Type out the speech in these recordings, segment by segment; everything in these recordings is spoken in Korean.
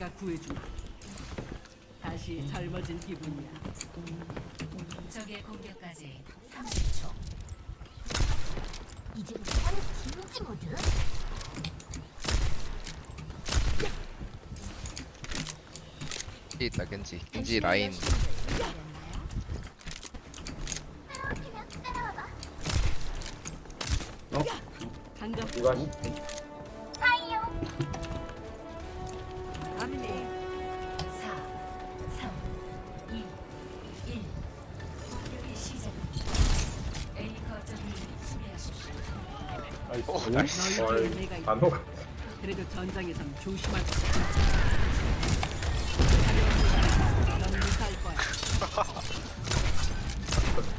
내가 구해주마. 다시 젊어진 기분이야. 적의 공격까지 30초. 이제부터 모드. 겐지 있다 겐지 겐지 라인 반갑. 이거 아 나이스. 나이스. 어이. 그래도 전장에선 조심할.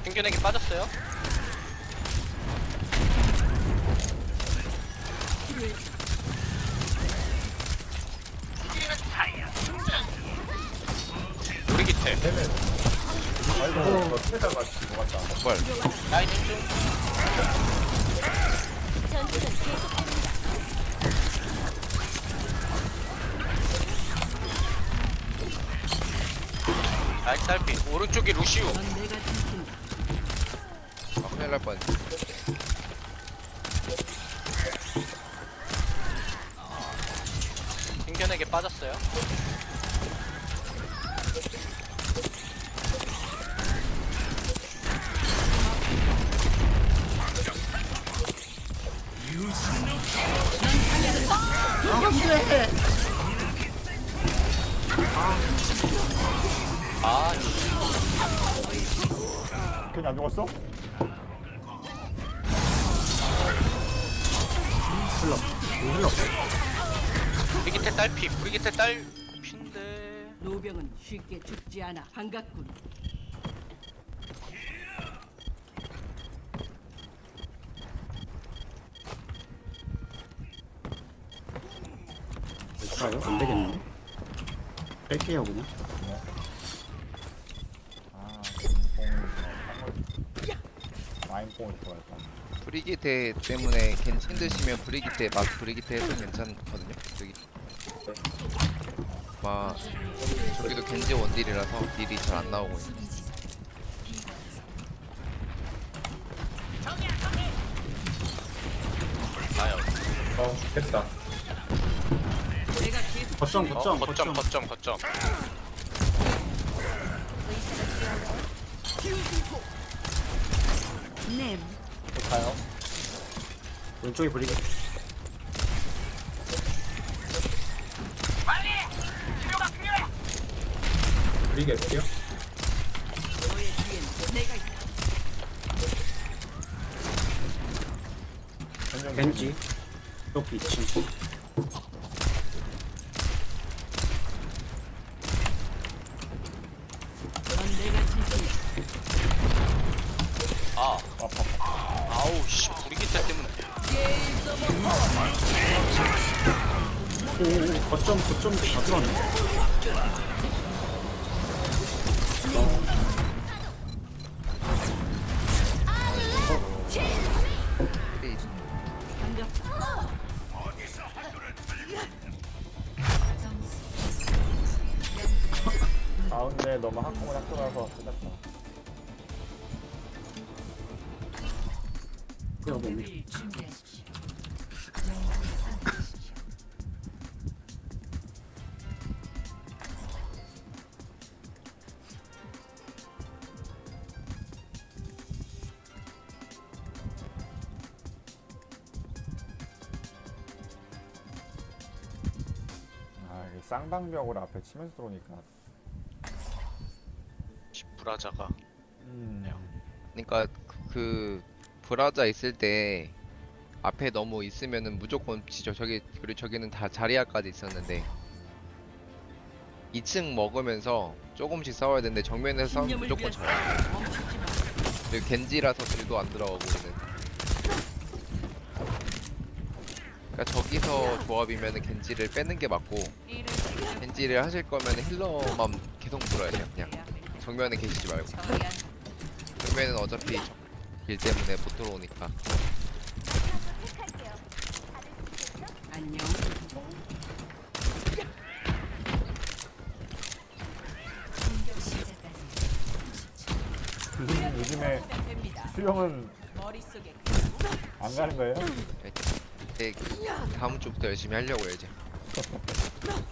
핑균에게 빠졌어요? 우리 기태 아이고, 저 트레다가 녹았다. 뭘 라인 중 라인 딸피 오른쪽이 루시우. 아, 큰일 날 뻔. 아, 괜히 안 죽었어? 흘러. 흘러. 우리 기태 딸피 우리 기태 딸피인데 노병은 쉽게 죽지 않아. 반갑군. 될까요? 안 되겠네. 뺄게요 그냥. 아, 마인뽕이 좋아했다. 브리기테 때문에 힘드시면 브리기테 막 브리기테 해도 괜찮거든요 저기 막 저기도 겐지 원딜이라서 딜이 잘 안 나오고 있네 아유 어, 됐다. 계속 거점 어, 거점 거점 거점. 거점 거점 냄. 가요. 왼쪽에 브리게. 브리게 할게요. 벤지. 또 비치. 넌 내가 지킨다. 아 아파. 아우 씨 우리 기태 때문에 오오 거점 거점 다 들어왔네. 선택하십시오. 아, 이게 쌍방벽으로 앞에 치면서 들어오니까. 씨, 브라자가 음. 그러니까 그, 그 브라자 있을 때 앞에 너무 있으면은 무조건 지죠. 저기 그리고 저기는 다 자리아까지 있었는데. 2층 먹으면서 조금씩 싸워야 되는데 정면에서 싸우면 무조건 져요. 그리고 겐지라서 딜도 안 들어가고 우리는. 그러니까 저기서 조합이면은 겐지를 빼는 게 맞고 겐지를 하실 거면 힐러만 계속 물어야 돼요 그냥. 정면에 계시지 말고. 정면은 어차피 길 때문에 못 들어오니까 안녕. 공격 요즘에 수영은 안 가는 거예요? 이제 다음 주부터 열심히 하려고 이제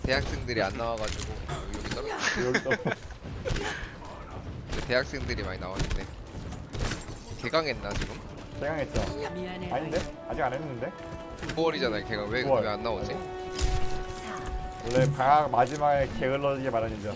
대학생들이 안 나와가지고 여기 떨어 여기서 대학생들이 많이 나왔는데 개강했나 지금? 대강했죠? 아닌데? 아직 안 했는데? 9월이잖아요 개강 왜 구월. 왜안 나오지? 4, 원래 방학 마지막에 게을러지게 마련이죠.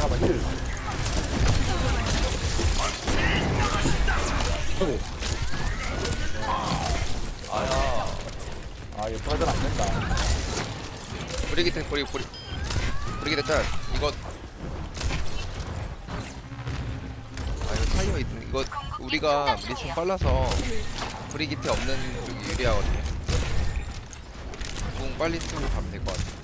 잠깐만 힐. 아야 아 이거 떨어져 안 된다. 브리기트 브리 브리 브리기트 짤 이거 아 이거 타이어 있는 이거 우리가 미션 빨라서 브리기트 없는 쪽이 유리하거든요. 공 빨리 쓰고 가면 될 것 같아.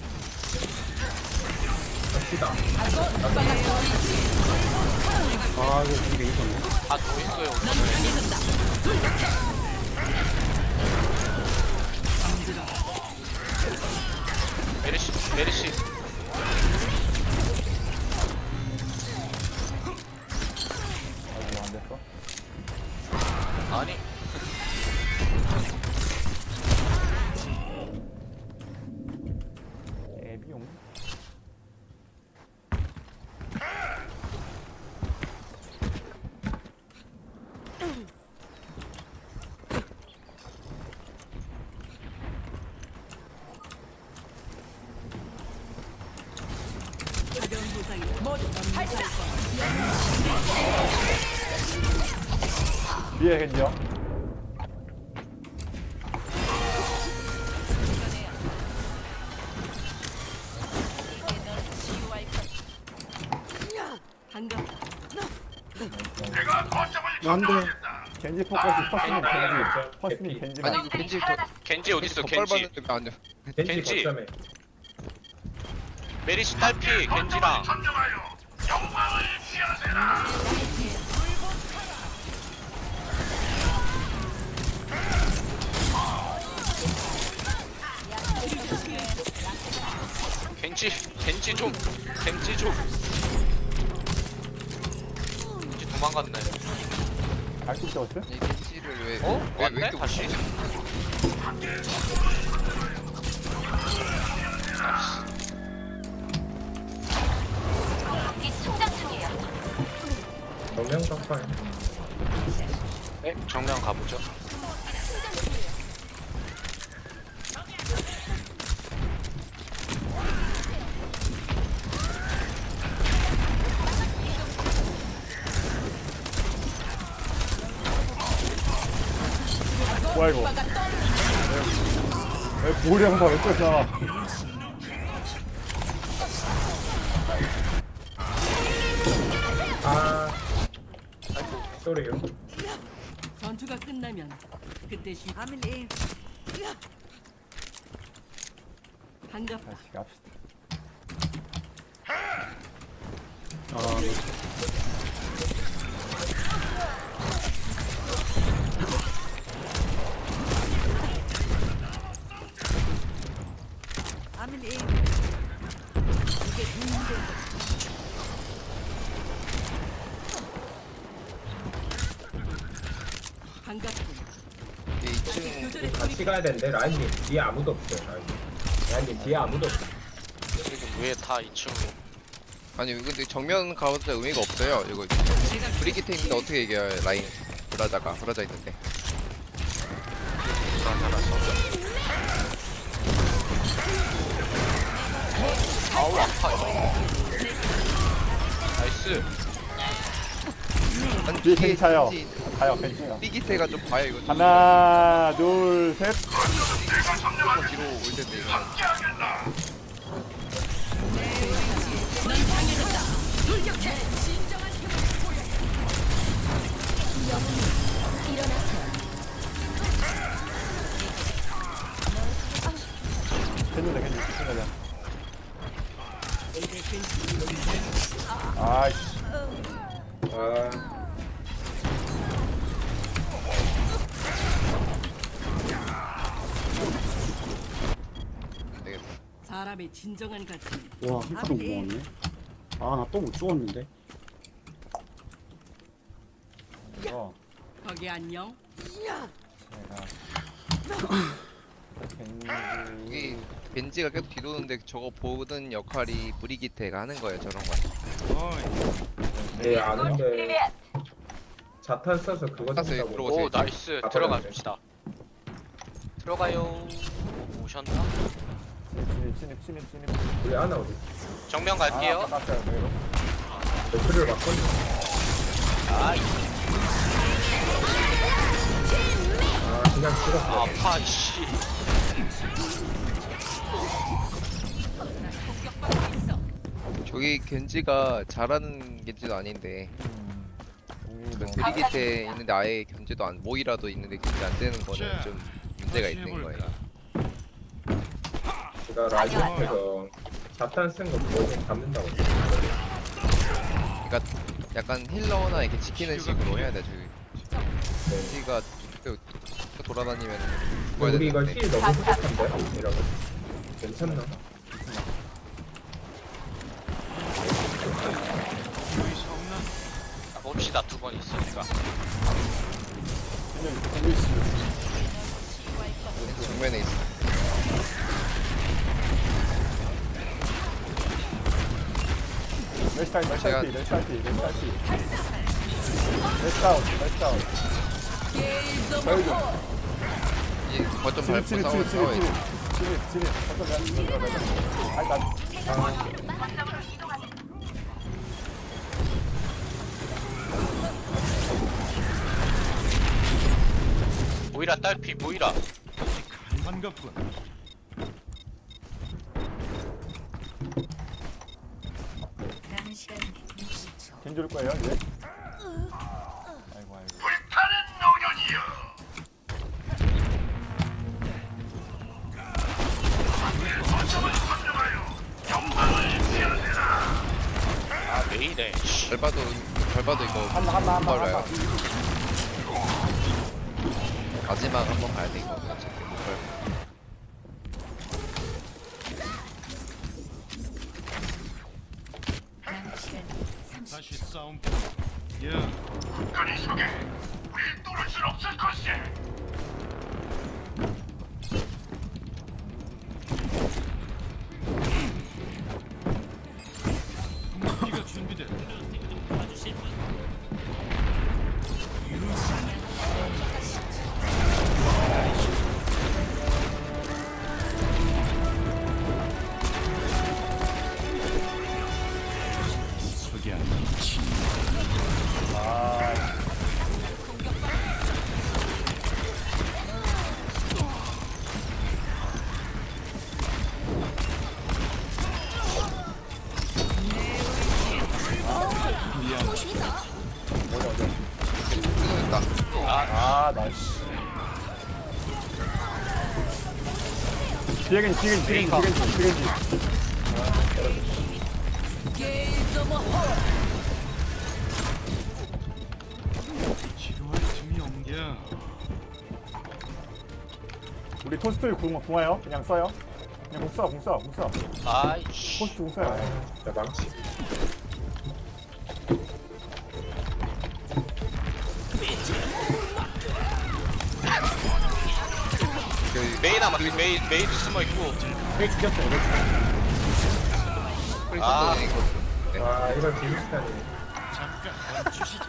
아 이거 이게 있었네. 다 누워있어요 오늘. 메르시 메르시 뒤에 겐지요. 안돼 겐지 포커스 퍼스는 겐지. 퍼스는 겐지만. 아니 이거 겐지 더 겐지 어딨어 더 겐지 돼? 겐지 메리시 딸피 겐지랑 겐지 겐지 좀 겐지 좀 겐지 도망갔네 알고 있었어요? 이 겐지를 왜? 어? 왜, 왔네 왜 이렇게 다시 이 중이에요. 네 정면 가보죠 왜 보령 봐왜 쫓아? 전투가 끝나면 그때 쉬. 아밀리. 반갑다. 다시 갑시다. 아 아밀리. 이게 힘든 반갑군. 이 2층 교전에 같이 가야 되는데 라인님 뒤에 아무도 없어요 라인님 라인님 뒤에 아무도 없어 지금 왜다 2층으로 아니 근데 정면 가봤자 의미가 없어요. 이거 브리기트 있는데 어떻게 이겨요 라인 브라자가 브라자 있는데. 불안하라서 아우 아파 나이스 아니, 뒤에 겐지 차요. 다 옆에 있어요. 삐기세가 좀 봐요 이거 하나, 둘, 셋. 조금 뒤로 올 텐데 이거 했는데 괜찮 괜찮아. 아이씨. 아 사람의 진정한 가치는 와, 한 칸도 못 먹었네. 아, 나 또 못 죽었는데. 이거 거기 안녕. 제가 겐지 벤지가 계속 뒤도는데 저거 보는 역할이 브리기테가 하는 거예요 저런 거. 네 아는데 자탄 써서 그거 된다고 들어오세요. 오 나이스 아, 들어가. 줍시다 들어가요 오, 오셨나? 진입 진입 진입 진입. 우리 아나 어디? 정면 아 갈게요. 땄어요. 그대로 배틀을 바꿨네 아이. 아 그냥 찍었어 아파 씨. 저기 겐지가 잘하는 겐지도 아닌데. 음, 그 여기 뭐 브리기테 있는데 아예 견제도 안 모이라도 있는데 견제 안 되는 거는 좀 문제가 있는 거예요. 제가 라이브에서 자탄 쓴거 그거 좀 잡는다고 그러니까 약간 힐러나 이렇게 지키는 식으로 해야 돼. 네. 겐지가 또 돌아다니면 근데 우리 이거 되는데. 힐 너무 부족한데? 이러면 괜찮나? 봅시다 두 번 있으니까 정면에 있어. 멜시 타임 제가- 타임 멜시 타임 멜시 타임 멜시 다운 멜시 다운 저희도 이제 거점 밟고 진입 싸워 진입 싸워야 진입 돼. 진입 진입 어떤 면 이거 아니 난 모이라 딸피 모이라. 남은 시간 60초. 겐지 올 거예요 이제 아이고 아이고 아왜 이래 씨. 밟아도 밟아도 이거 한번 한번 한번. 한번 마지막 한번 가야 돼 이거. 이 뒤에 겐지 뒤에 겐지 뒤에 겐지 뒤에 겐지? 야, 우리 토스트 궁 궁화요 그냥 써요 그냥 공 써, 공 써, 공 써. 아이씨 토스트 공 써요. 나 망치 메이 남았 메이 메이도 숨어 있고 왜 죽였어요? 왜 아. 프리스톤이 이거 네. 아 멈추시지.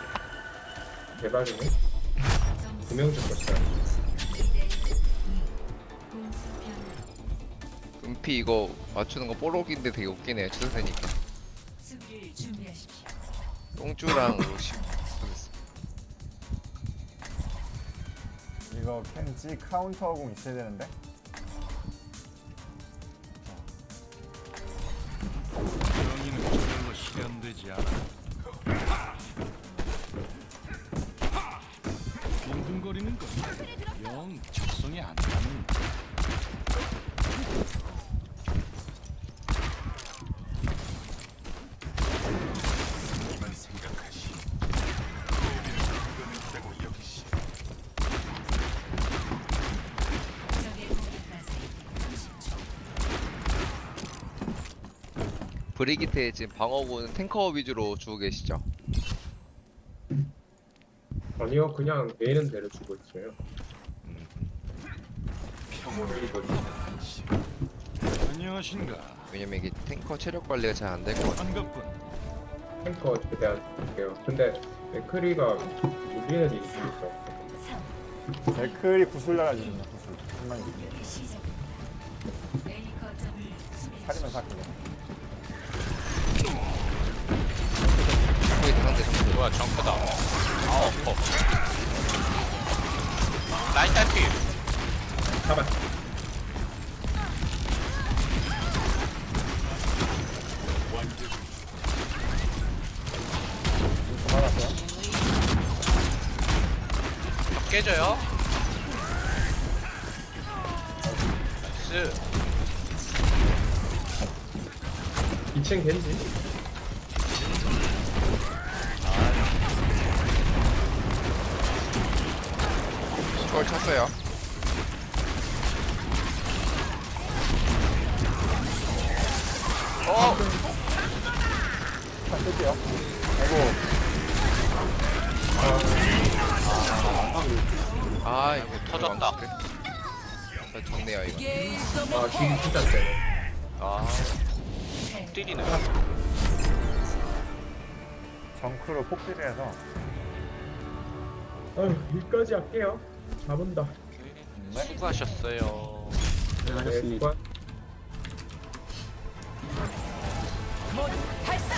대박이네 두명 죽었다 공수 변화. 은피 이거 맞추는 거 뽀록인데 되게 웃기네요 준비하십시오. 똥주랑 로시 이거 켄지 카운터 공 있어야 되는데. 정의는 저절로 실현되지 않아. 빈둥거리는 건영 적성이 안나는. 브리기트의 지금 방어구는 탱커 위주로 주고 계시죠? 아니요 그냥 내는 대로 주고 있어요 안녕하신가. 왜냐면 이게 탱커 체력 관리가 잘 안 될 것 같아. 반갑군. 탱커 최대한 할게요 근데 맥크리가 울리는 일이 있어 3 댓글이 구슬 나가지거든요 구슬 한마디 시작 A 거점을 수비 살이면 살게 요 상대 상대 상대. 뭐야 정크다. 아 엎어. 라인 딸피. 도망갔어요 벽 깨져요? 나이스 2층 겐지 그걸 쳤어요. 어한 쓸게요 아이고 아 이거 터졌다. 저 적네요 이거. 아 진짜 세네 아, 때리네. 아. 정크로 폭딜을 해서 아유, 여기까지 할게요. 잡은다. 네, 수고하셨어요. 네, 네, 수고하- 발사!